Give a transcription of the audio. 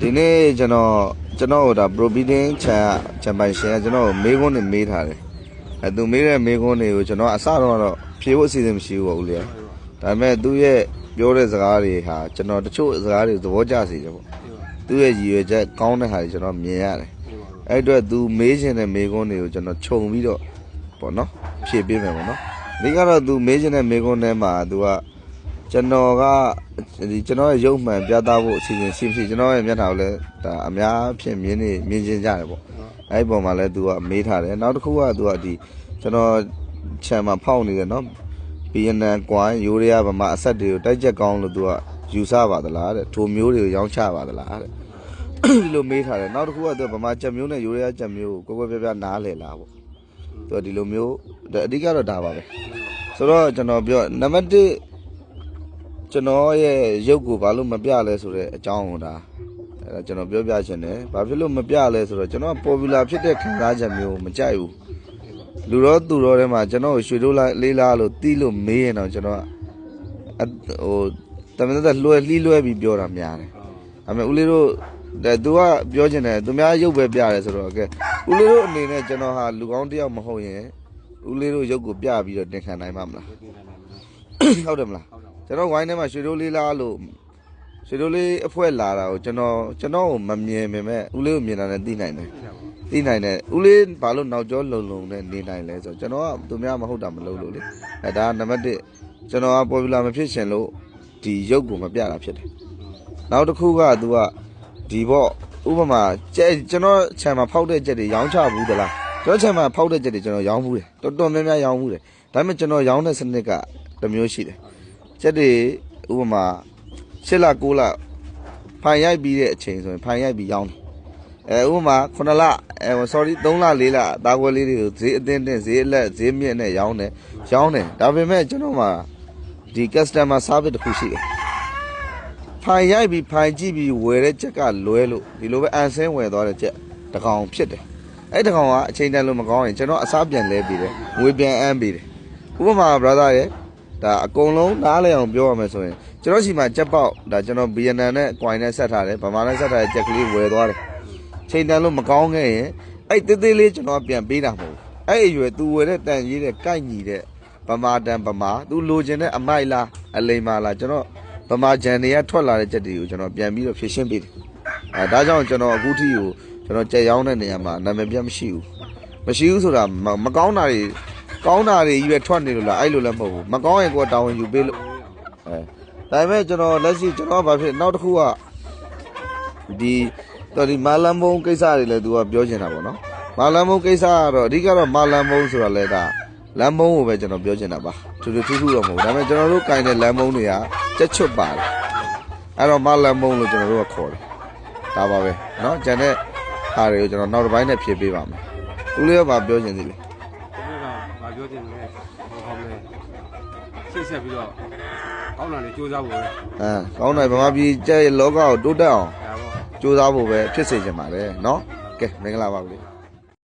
ဒီနေ့ကျွန်တော်ကျွန်တော်တို့ဒါ protein ချန်ချန်ပိုင်ရှင်ကကျွန်တော်ကိုမေးခွန်းတွေမေးထားတယ်အဲသူမေးတဲ့မေးခွန်းတွေကိုကျွန်တော်အစတော့တော့ဖြေဖို့အစီအစဉ်မရှိဘူးပေါ့ဦးလေးဒါပေမဲ့သူရဲ့ပြောတဲ့စကားတွေဟာကျွန်တော်တချို့စကားတွေသဘောကျစေတယ်ပေါ့သူရဲ့ရည်ရွယ်ချက်ကောင်းတဲ့ဟာတွေကျွန်တော်မြင်ရတယ်အဲ့အတွက်သူမေးခြင်းတဲ့မေးခွန်းတွေကိုကျွန်တော်ခြုံပြီးတော့ပေါ့နော်ဖြေပေးမယ်ပေါ့နော်ဒီကတော့သူမေးခြင်းတဲ့မေးခွန်းထဲမှာသူက ကျွန်တော်ကဒီကျွန်တော်ရဲ့ရုပ်မှန်ပြသဖို့အစီအစဉ်ရှိမရှိကျွန်တော်ရဲ့မျက်နှာကိုလည်းဒါအများဖြင့်မြင်နေမြင်ကျင်ကြတယ်ပေါ့အဲ့ဒီပုံမှာလည်း तू ကမေးထားတယ်နောက်တစ်ခုက तू ကဒီကျွန်တော်ခြံမှာဖောက်နေတယ်နော်ဗီယက်နမ်ကွိုင်းယူရီးယားဗမာအဆက်တွေကိုတိုက်ချက်ကောင်းလို့ तू ကယူဆပါသလားတဲ့ထိုမျိုးတွေကိုရောင်းချပါသလားတဲ့ဒီလိုမေးထားတယ်နောက်တစ်ခုက तू ဗမာချက်မျိုးနဲ့ယူရီးယားချက်မျိုးကိုကိုယ်ကိုယ်ပြပြနားလည်လားပေါ့ तू ကဒီလိုမျိုးဒါအဓိကတော့ဒါပါပဲဆိုတော့ကျွန်တော်ပြောနံပါတ်1 ကျွန်တော်ရဲ့ရုပ်ကိုဘာလို့မပြလဲဆိုတဲ့အကြောင်းကိုဒါအဲဒါကျွန်တော်ပြောပြချင်တယ်ဘာဖြစ်လို့မပြလဲဆိုတော့ကျွန်တော် popular ဖြစ်တဲ့ခံစားချက်မျိုးကိုမကြိုက်ဘူးလူတော့သူတော့ထဲမှာကျွန်တော်ကိုရွှေတို့လိုက်လေးလားလို့တီးလို့မေးရင်တော့ကျွန်တော်ကအဟိုတမန်တော်လွယ်လှီးလွဲပြီးပြောတာများတယ်ဒါပေမဲ့ဦးလေးတို့တဲ့သူကပြောချင်တယ်သူများရုပ်ပဲပြတယ်ဆိုတော့ကဲဦးလေးတို့အနေနဲ့ကျွန်တော်ဟာလူကောင်းတစ်ယောက်မဟုတ်ရင်ဦးလေးတို့ရုပ်ကိုပြပြီးတော့တင်ခံနိုင်မှာမလားဟုတ်တယ်မလား ကျွန်တော်ဝိုင်းထဲမှာရွှေတိုးလေးလားလို့ရွှေတိုးလေးအဖွဲလာတာကိုကျွန်တော်ကျွန်တော်ကိုမမြင်ပေမဲ့ဦးလေးကိုမြင်တာနဲ့သိနိုင်တယ်သိနိုင်တယ်ဦးလေးဘာလို့နောက်ကျောလုံလုံနဲ့နေနိုင်လဲဆိုတော့ကျွန်တော်ကသူများမဟုတ်တာမလုပ်လို့လေအဲဒါကနံပါတ်1ကျွန်တော်က popular မဖြစ်ရှင်လို့ဒီရုပ်ကိုမပြတာဖြစ်တယ်နောက်တစ်ခုက तू ကဒီပေါ့ဥပမာကျဲကျွန်တော်ခြံမှာဖောက်တဲ့ချက်တွေရောင်းချဘူးသလားကျွန်တော်ခြံမှာဖောက်တဲ့ချက်တွေကျွန်တော်ရောင်းဘူးတယ်တော်တော်များများရောင်းဘူးတယ်ဒါပေမဲ့ကျွန်တော်ရောင်းတဲ့စနစ်ကတစ်မျိုးရှိတယ် ချက်တွေဥပမာ၈လ9လဖိုင်ရိုက်ပြီးတဲ့အချိန်ဆိုရင်ဖိုင်ရိုက်ပြီးရောင်းတယ်အဲဥပမာ9လအဲ sorry 3လ4လတာကွယ်လေးတွေကိုဈေးအသင်းတင်ဈေးအလက်ဈေးမြင့်နဲ့ရောင်းတယ်ရောင်းတယ်ဒါပေမဲ့ကျွန်တော်မှာဒီ customer service တစ်ခုရှိတယ်ဖိုင်ရိုက်ပြီးဖိုင်ကြည့်ပြီးဝယ်တဲ့ချက်ကလွဲလို့ဒီလိုပဲအန်ဆင်းဝယ်သွားတဲ့ချက်တစ်ကောင်ဖြစ်တယ်အဲ့တစ်ကောင်ကအချိန်တန်လို့မကောင်းရင်ကျွန်တော်အစားပြန်လဲပြီးတယ်ငွေပြန်အမ်းပြီးတယ်ဥပမာ brother ရဲ့ ဒါအကုန်လုံးနားလည်အောင်ပြောရမယ်ဆိုရင်ကျွန်တော်ရှိမှကြက်ပေါက်ဒါကျွန်တော် BNN နဲ့ coin နဲ့ဆက်ထားတယ်ဗမာနဲ့ဆက်ထားတဲ့ကြက်ကလေးဝယ်သွားတယ်ချိန်တန်လို့မကောင်းခဲ့ရင်အဲ့တေးသေးလေးကျွန်တော်ပြန်ပေးတာမဟုတ်ဘူးအဲ့အရွယ် तू ဝယ်တဲ့တန်ကြီးတဲ့ကိုက်ညီတဲ့ဗမာတန်ဗမာ तू လိုချင်တဲ့အမိုက်လားအလိမ်မာလားကျွန်တော်ဗမာဂျန်တွေကထွက်လာတဲ့ကြက်တွေကိုကျွန်တော်ပြန်ပြီးတော့ဖြည့်ရှင်းပေးတယ်အဲဒါကြောင့်ကျွန်တော်အခုထိကိုကျွန်တော်ကြက်ရောင်းတဲ့နေရာမှာနာမည်ပြတ်မရှိဘူးမရှိဘူးဆိုတာမမကောင်းတာတွေ ကောင်းတာတွေကြီးပဲထွက်နေလို့လားအဲ့လိုလည်းမဟုတ်ဘူးမကောင်းရင်ကိုယ်တာဝန်ယူပေးလို့အဲဒါပေမဲ့ကျွန်တော်လက်ရှိကျွန်တော်ကဘာဖြစ်နောက်တစ်ခုကဒီတော်ဒီမာလန်ဘုံကိစ္စတွေလည်းသူကပြောချင်တာပေါ့နော်မာလန်ဘုံကိစ္စကတော့အဓိကတော့မာလန်ဘုံဆိုတာလည်းဒါလမ်းဘုံကိုပဲကျွန်တော်ပြောချင်တာပါထူးထူးထူးထူးတော့မဟုတ်ဘူးဒါပေမဲ့ကျွန်တော်တို့ကင်တဲ့လမ်းဘုံတွေကကြက်ချွတ်ပါတယ်အဲ့တော့မာလန်ဘုံလို့ကျွန်တော်တို့ကခေါ်တယ်ဒါပါပဲเนาะကျန်တဲ့ဟာတွေကိုကျွန်တော်နောက်တစ်ပိုင်းနဲ့ဖြည့်ပေးပါမယ်ဦးလေးကဘာပြောချင်သေးလဲ ဒီ ကဘာပြောချင်လဲဟောကောင်းလဲရှေ့ဆက်ပြီးတော့ကောင်းတာလေးစူးစမ်းဖို့ပဲ အဲကောင်းတယ်ဗမာပြည်ကျဲရဲ့လောကကိုတိုးတက်အောင် ဒါပေါ့ ကြိုးစားဖို့ပဲဖြစ်စေချင်ပါတယ်เนาะကဲမင်္ဂလာပါဘူးလေ